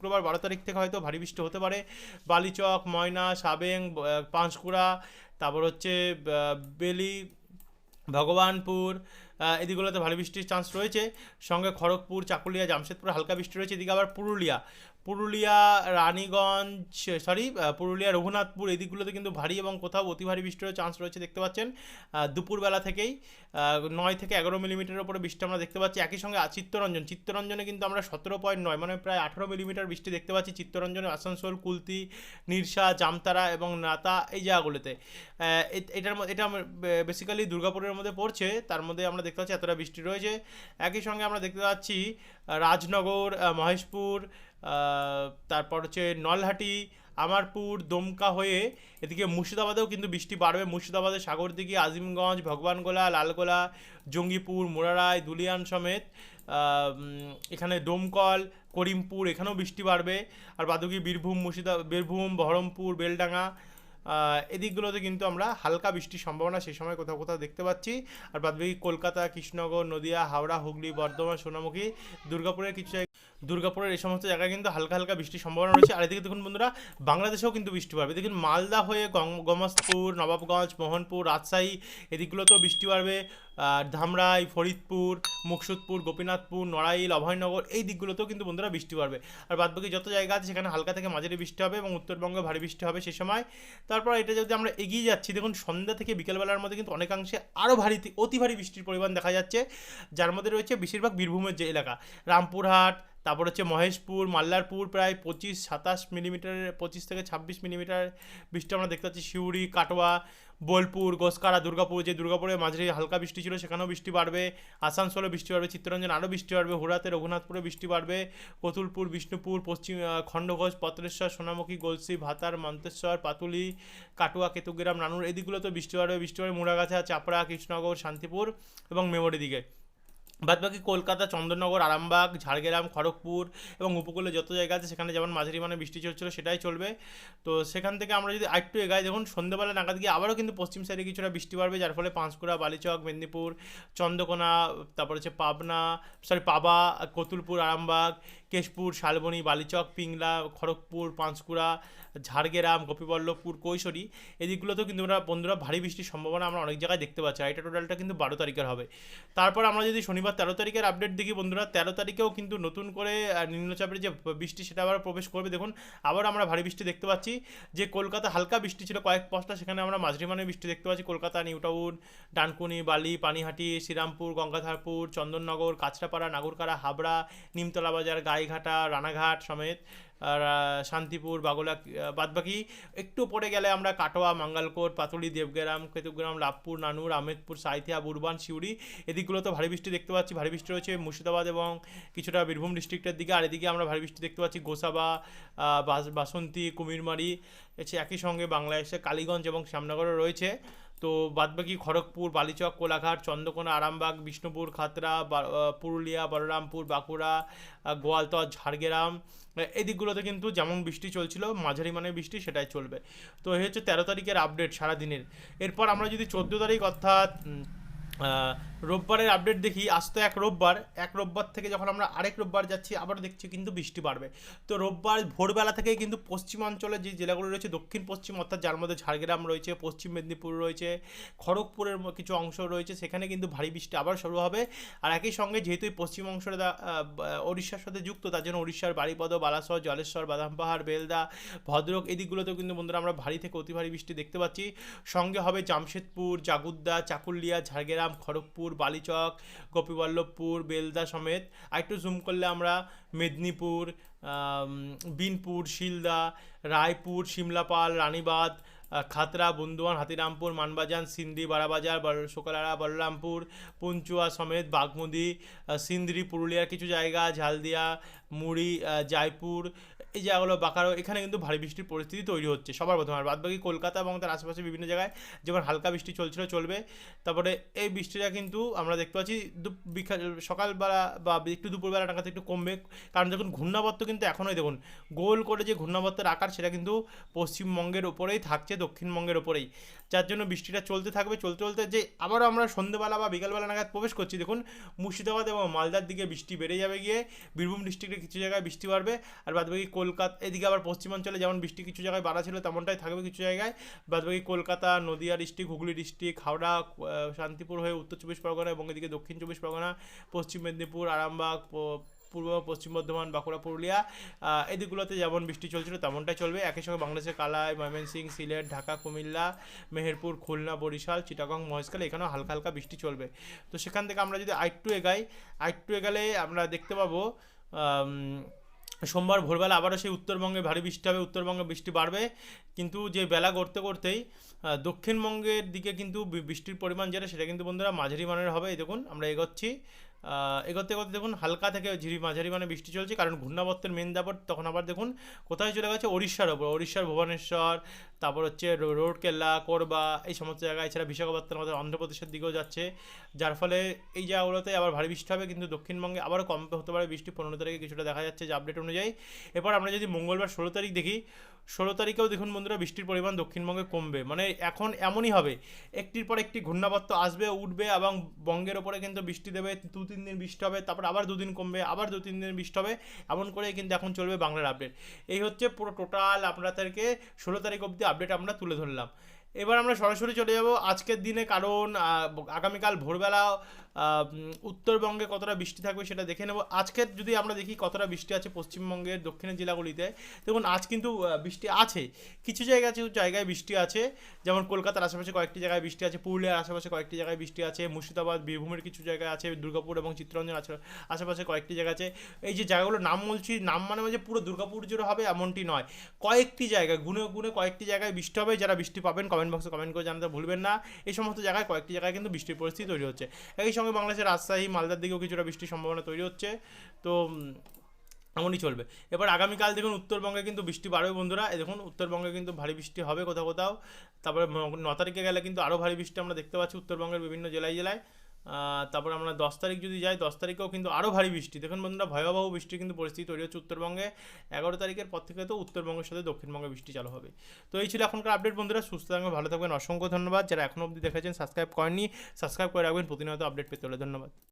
শুক্রবার বারো তারিখ থেকে হয়তো ভারী বৃষ্টি হতে পারে। বালিচক, ময়না, সাবেং পাঁশকুড়া, তারপর হচ্ছে বেলি, ভগবানপুর এদিকগুলোতে ভারী বৃষ্টির চান্স রয়েছে। সঙ্গে খড়গপুর, চাকুলিয়া, জামশেদপুর হালকা বৃষ্টি রয়েছে। এদিকে আবার পুরুলিয়া। পুরুলিয়া, রানীগঞ্জ সরি পুরুলিয়া, রঘুনাথপুর এই দিকগুলোতে কিন্তু ভারী এবং কোথাও অতি ভারী বৃষ্টিরও চান্স রয়েছে দেখতে পাচ্ছেন। দুপুরবেলা থেকেই নয় থেকে এগারো মিলিমিটারের উপরে বৃষ্টি আমরা দেখতে পাচ্ছি। একই সঙ্গে চিত্তরঞ্জন। চিত্তরঞ্জনে কিন্তু আমরা সতেরো পয়েন্ট নয় মানে প্রায় আঠারো মিলিমিটার বৃষ্টি দেখতে পাচ্ছি। চিত্তরঞ্জনে, আসানসোল, কুলতি, নিরসা, জামতারা এবং নাতা এই জায়গাগুলোতে। এটার এটা বেসিক্যালি দুর্গাপুরের মধ্যে পড়ছে। তার মধ্যে আমরা দেখতে পাচ্ছি, এতটা বৃষ্টি রয়েছে। একই সঙ্গে আমরা দেখতে পাচ্ছি রাজনগর মহেশপুর তারপর হচ্ছে নলহাটি, আমারপুর, দমকা হয়ে এদিকে মুর্শিদাবাদেও কিন্তু বৃষ্টি বাড়বে। মুর্শিদাবাদের সাগরদিঘি, আজিমগঞ্জ, ভগবানগোলা, লালগোলা, জঙ্গিপুর, মোরারাই, দুলিয়ান সমেত এখানে ডোমকল করিমপুর, এখানেও বৃষ্টি বাড়বে। আর বাদুকি, বীরভূম, মুর্শিদা, বীরভূম, বহরমপুর, বেলডাঙ্গা এদিকগুলোতে কিন্তু আমরা হালকা বৃষ্টির সম্ভাবনা সেই সময় কোথাও কোথাও দেখতে পাচ্ছি। আর বাদবাকি কলকাতা, কৃষ্ণনগর, নদিয়া, হাওড়া, হুগলি, বর্ধমান, সোনামুখী, দুর্গাপুরের কিছু দুর্গাপুরের এই সমস্ত জায়গায় কিন্তু হালকা হালকা বৃষ্টির সম্ভাবনা রয়েছে। আর এদিকে দেখুন বন্ধুরা, বাংলাদেশেও কিন্তু বৃষ্টি পাবে দেখুন, মালদা হয়ে গম- গমস্পুর, নবাবগঞ্জ, মোহনপুর, রাজশাহী, এদিকগুলোতেও বৃষ্টি আর ধামরাই, ফরিদপুর, মুকসুদপুর, গোপীনাথপুর, নড়াইল, অভয়নগর, এই দিকগুলোতেও কিন্তু বন্ধুরা বৃষ্টি বাড়বে। আর বাদবাকি যত জায়গা আছে, সেখানে হালকা থেকে মাঝারি বৃষ্টি হবে এবং উত্তরবঙ্গে ভারী বৃষ্টি হবে সে সময়। তারপর এটা যদি আমরা এগিয়ে যাচ্ছি, দেখুন, সন্ধ্যা থেকে বিকেলবেলার মধ্যে কিন্তু অনেকাংশে আরও ভারী অতি ভারী বৃষ্টির পরিমাণ দেখা যাচ্ছে। যার মধ্যে রয়েছে বেশিরভাগ বীরভূমের যে এলাকা, রামপুরহাট তারপর হচ্ছে মহেশপুর, মাল্লারপুর প্রায় পঁচিশ, সাতাশ মিলিমিটারের পঁচিশ থেকে ছাব্বিশ মিলিমিটার বৃষ্টি আমরা দেখতে পাচ্ছি। সিউড়ি কাটোয়া, বোলপুর, গোসকারা, দুর্গাপুর, যে দুর্গাপুরে মাঝারি হালকা বৃষ্টি ছিল সেখানেও বৃষ্টি বাড়বে। আসানসোলে বৃষ্টি বাড়বে, চিত্তরঞ্জন আরও বৃষ্টি বাড়বে, হুড়াতে রঘুনাথপুরে বৃষ্টি বাড়বে, কতুলপুর, বিষ্ণুপুর, পশ্চিম খণ্ডঘোষ, পত্রেশ্বর, সোনামুখী, গলসি, ভাতার, মন্তেশ্বর, পাতুলি, কাটুয়া, কেতুগ্রাম, নানুর এদিকগুলোতে বৃষ্টি বাড়বে বৃষ্টি বাড়বে মুড়াগাছা, চাপড়া, কৃষ্ণনগর, শান্তিপুর এবং মেমোরি দিকে। বাদবাকি কলকাতা, চন্দননগর, আরামবাগ, ঝাড়গ্রাম, খড়গপুর এবং উপকূলে যত জায়গা আছে সেখানে যেমন মাঝারি মানে বৃষ্টি চলছিল সেটাই চলবে। তো সেখান থেকে আমরা যদি আরেকটু এগাই, দেখুন সন্ধ্যেবেলা নাগাদ গিয়ে আবারও কিন্তু পশ্চিম সাইডে কিছুটা বৃষ্টি বাড়বে, যার ফলে পাঁশকুড়া, বালিচক, মেদিনীপুর, চন্দ্রকোনা, তারপর হচ্ছে পাবনা সরি পাবা, কতুলপুর, আরামবাগ কেশপুর, শালবনী, বালিচক, পিংলা, খড়গপুর, পাঁশকুড়া, ঝাড়গ্রাম, গোপীবল্লভপুর, কৈশোরী এদিকগুলোতেও কিন্তু আমরা বন্ধুরা ভারী বৃষ্টির সম্ভাবনা আমরা অনেক জায়গায় দেখতে পাচ্ছি। এটা টোটালটা কিন্তু বারো তারিখের হবে। তারপর আমরা যদি শনিবার তেরো তারিখের আপডেট দেখি বন্ধুরা, তেরো তারিখেও কিন্তু নতুন করে নিম্নচাপের যে বৃষ্টি সেটা আবার প্রবেশ করবে। দেখুন, আবার আমরা ভারী বৃষ্টি দেখতে পাচ্ছি। যে কলকাতা হালকা বৃষ্টি ছিল কয়েক পশটা সেখানে আমরা মাঝারি মানের বৃষ্টি দেখতে পাচ্ছি। কলকাতা নিউটাউন ডানকুনি, বালি, পানিহাটি, শ্রীরামপুর, গঙ্গাধারপুর, চন্দননগর কাছড়াপাড়া নাগরকাড়া, হাবড়া, নিমতলা বাজার গাইঘাটা রানাঘাট সমেত, আর শান্তিপুর, বাগোলা বাদবাকি। একটু পরে গেলে আমরা কাটোয়া, মাঙ্গালকোট, পাতুলি, দেবগ্রাম, কেতুগ্রাম, লাভপুর, নানুর আহমেদপুর সাঁইথিয়া, বুরবান, সিউড়ি। এদিকগুলোতে ভারী বৃষ্টি দেখতে পাচ্ছি। ভারী বৃষ্টি রয়েছে মুর্শিদাবাদ এবং কিছুটা বীরভূম ডিস্ট্রিক্টের দিকে। আর এদিকে আমরা ভারী বৃষ্টি দেখতে পাচ্ছি গোসাবা বাস- বাসন্তী কুমিরমারি একই সঙ্গে বাংলাদেশে কালীগঞ্জ এবং শ্যামনগরও রয়েছে। তো বাদবাকি খড়গপুর, বালিচক, কোলাঘাট, চন্দ্রকোনা, আরামবাগ, বিষ্ণুপুর, খাতড়া পুরুলিয়া, বলরামপুর, বাঁকুড়া গোয়ালতর, ঝাড়গ্রাম এই দিকগুলোতে কিন্তু যেমন বৃষ্টি চলছিল, মাঝারি মানে বৃষ্টি সেটাই চলবে। তো এই হচ্ছে তেরো তারিখের আপডেট সারাদিনের। এরপর আমরা যদি চোদ্দ তারিখ অর্থাৎ রোববারের আপডেট দেখি, আজ তো এক রোববার এক রোববার থেকে যখন আমরা আরেক রোববার যাচ্ছি আবার দেখছি কিন্তু বৃষ্টি বাড়বে। তো রোববার ভোরবেলা থেকেই কিন্তু পশ্চিমাঞ্চলে যে জেলাগুলো রয়েছে, দক্ষিণ পশ্চিম, অর্থাৎ যার মধ্যে ঝাড়গ্রাম রয়েছে, পশ্চিম মেদিনীপুর রয়েছে, খড়গপুরের কিছু অংশ রয়েছে, সেখানে কিন্তু ভারী বৃষ্টি আবার শুরু হবে। আর একই সঙ্গে যেহেতু এই পশ্চিম অংশটা দা- ওড়িশার সাথে যুক্ত, তার জন্য ওড়িশার বাড়িপদ বালাসর জলেশ্বর, বাদাম পাহাড়, বেলদা, ভদ্রক, এই দিকগুলোতেও কিন্তু বন্ধুরা আমরা ভারী থেকে অতি ভারী বৃষ্টি দেখতে পাচ্ছি। সঙ্গে হবে জামশেদপুর, জাগুদ্দা, চাকুলিয়া, ঝাড়গ্রাম, খড়গপুর বালিচক গোপীবল্লভপুর বেলদা সমেত। আরেকটু জুম করলে আমরা মেদিনীপুর বিনপুর শিলদা রায়পুর সিমলাপাল রানীবাঁধ আহ, খাতড়া বন্ধুয়ান হাতিরামপুর মানবাজান সিন্দি বারাবাজার সোকালারা বলরামপুর পঞ্চুয়া সমেত বাগমুদি আহ, সিন্দ্রি পুরুলিয়ার কিছু জায়গা ঝালদিয়া মুড়ি জয়পুর এই জায়গাগুলো বাঁকারো এখানে কিন্তু ভারী বৃষ্টির পরিস্থিতি তৈরি হচ্ছে সবার প্রথমে। আর বাদবাকি কলকাতা এবং তার আশেপাশে বিভিন্ন জায়গায় যেমন হালকা বৃষ্টি চলছিল চলবে তারপরে এই বৃষ্টিটা কিন্তু আমরা দেখতে পাচ্ছি সকালবেলা বা একটু দুপুরবেলা টাকাতে একটু কমবে। কারণ দেখুন ঘূর্ণাবর্ত কিন্তু এখনোই দেখুন গোল করে যে ঘূর্ণাবর্তের আকার সেটা কিন্তু পশ্চিমবঙ্গের ওপরেই থাকছে। দক্ষিণবঙ্গের ওপরেই। যার জন্য বৃষ্টিটা চলতে থাকবে, চলতে চলতে যে আবারও আমরা সন্ধ্যেবেলা বা বিকালবেলা নাগাদ প্রবেশ করছি, দেখুন মুর্শিদাবাদ এবং মালদার দিকে বৃষ্টি বেড়ে যাবে গিয়ে, বীরভূম ডিস্ট্রিক্টে কিছু জায়গায় বৃষ্টি বাড়বে, আর বাদবাকি কলকাতা এদিকে আবার পশ্চিমাঞ্চলে যেমন বৃষ্টি কিছু জায়গায় বাড়া ছিল, তেমনটাই থাকবে কিছু জায়গায়। বাদবাকি কলকাতা, নদিয়া ডিস্ট্রিক্ট হুগলি ডিস্ট্রিক্ট হাওড়া শান্তিপুর হয়ে উত্তর চব্বিশ পরগনা এবং এদিকে দক্ষিণ চব্বিশ পরগনা, পশ্চিম মেদিনীপুর, আরামবাগ পূর্ব পশ্চিম বর্ধমান, বাঁকুড়া, পুরুলিয়া এদিকগুলোতে যেমন বৃষ্টি চলছিল, তেমনটাই চলবে। একই সঙ্গে বাংলাদেশের কালাই, ময়মনসিং, সিলেট, ঢাকা, কুমিল্লা, মেহেরপুর, খুলনা, বরিশাল, চিটাগং, মহেশখালী, এখানেও হালকা হালকা বৃষ্টি চলবে। তো সেখান থেকে আমরা যদি আইট্টু এগাই আইট্টু এগালে আমরা দেখতে পাবো সোমবার ভোরবেলা আবারও সেই উত্তরবঙ্গে ভারী বৃষ্টি হবে, উত্তরবঙ্গে বৃষ্টি বাড়বে। কিন্তু যে বেলা করতে করতেই দক্ষিণবঙ্গের দিকে কিন্তু বৃষ্টির পরিমাণ যেটা, সেটা কিন্তু বন্ধুরা মাঝারি মানের হবে। এই দেখুন, আমরা এগোচ্ছি। এগোতে এগোতে দেখুন হালকা থেকে ঝিরি মাঝারি মানে বৃষ্টি চলছে, কারণ ঘূর্ণাবর্তের মেন দাপট তখন আবার দেখুন কোথায় চলে গেছে? ওড়িশার ওপর। ওড়িশার ভুবনেশ্বর, তারপর হচ্ছে রোডকেল্লা কোরবা এই সমস্ত জায়গায়, এছাড়া বিশাখাপত্তনম আমাদের অন্ধ্রপ্রদেশের দিকেও যাচ্ছে। যার ফলে এই জায়গাগুলোতে আবার ভারী বৃষ্টি হবে, কিন্তু দক্ষিণবঙ্গে আবারও কম হতে পারে বৃষ্টি। পনেরো তারিখে কিছুটা দেখা যাচ্ছে যে আপডেট অনুযায়ী। এরপর আমরা যদি মঙ্গলবার ষোলো তারিখ দেখি, ষোলো তারিখেও দেখুন বন্ধুরা বৃষ্টির পরিমাণ দক্ষিণবঙ্গে কমবে। মানে এখন এমনই হবে, একটির পর একটি ঘূর্ণাবর্ত আসবে, উঠবে এবং বঙ্গের ওপরে কিন্তু বৃষ্টি দেবে দু তিন দিন বৃষ্টি হবে, তারপর আবার দুদিন কমবে, আবার দু তিন দিন বৃষ্টি হবে, এমন করে কিন্তু এখন চলবে বাংলার আপডেট এই হচ্ছে পুরো টোটাল আপনাদেরকে ষোলো তারিখ অবধি আপডেট আমরা তুলে ধরলাম। এবার আমরা সরাসরি চলে যাব আজকের দিনে, কারণ আগামীকাল ভোরবেলা উত্তরবঙ্গে কতটা বৃষ্টি থাকবে সেটা দেখে নেব। আজকের যদি আমরা দেখি কতটা বৃষ্টি আছে পশ্চিমবঙ্গের দক্ষিণের জেলাগুলিতে, দেখুন আজ কিন্তু বৃষ্টি আছে। কিছু জায়গায় কিছু জায়গায় বৃষ্টি আছে, যেমন কলকাতার আশেপাশে কয়েকটি জায়গায় বৃষ্টি আছে, পুরুলিয়ার আশেপাশে কয়েকটি জায়গায় বৃষ্টি আছে, মুর্শিদাবাদ, বীরভূমের কিছু জায়গায় আছে, দুর্গাপুর এবং চিত্তরঞ্জন আশেপাশে কয়েকটি জায়গা আছে। এই যে জায়গাগুলোর নাম বলছি, নাম মানে যে পুরো দুর্গাপুর জুড়ে হবে এমনটি নয়। কয়েকটি জায়গায়, গুনে গুনে কয়েকটি জায়গায় বৃষ্টি হবে, যারা বৃষ্টি পাবেন কমেন্ট বক্সে কমেন্ট করে জানাতে ভুলবেন না। এই সমস্ত জায়গায় কয়েকটি জায়গায় কিন্তু বৃষ্টির পরিস্থিতি তৈরি হচ্ছে। একই সঙ্গে বাংলাদেশের রাজশাহী, মালদার দিকেও কিছুটা বৃষ্টির সম্ভাবনা তৈরি হচ্ছে। তো এমনই চলবে। এবার আগামীকাল দেখুন উত্তরবঙ্গে কিন্তু বৃষ্টি বাড়বে বন্ধুরা। দেখুন উত্তরবঙ্গে কিন্তু ভারী বৃষ্টি হবে কোথাও কোথাও। তারপরে ন তারিখে গেলে কিন্তু আরও ভারী বৃষ্টি আমরা দেখতে পাচ্ছি উত্তরবঙ্গের বিভিন্ন জেলায় জেলায়। তারপর আমরা দশ তারিখ যদি যাই, দশ তারিখেও কিন্তু আরও ভারী বৃষ্টি। দেখুন বন্ধুরা, ভয়াবহ বৃষ্টি কিন্তু পরিস্থিতি তৈরি হচ্ছে উত্তরবঙ্গে। এগারো তারিখের পর থেকে তো উত্তরবঙ্গের সাথে দক্ষিণবঙ্গে বৃষ্টি চালু হবে। তো এই ছিল এখনকার আপডেট বন্ধুরা। সুস্থ থাকবেন, ভালো থাকবেন। অসংখ্য ধন্যবাদ। যারা এখনও অবধি দেখেছেন সাবস্ক্রাইব করেননি সাবস্ক্রাইব করে রাখবেন। প্রতিনিয়ত আপডেট পেতে হলে ধন্যবাদ।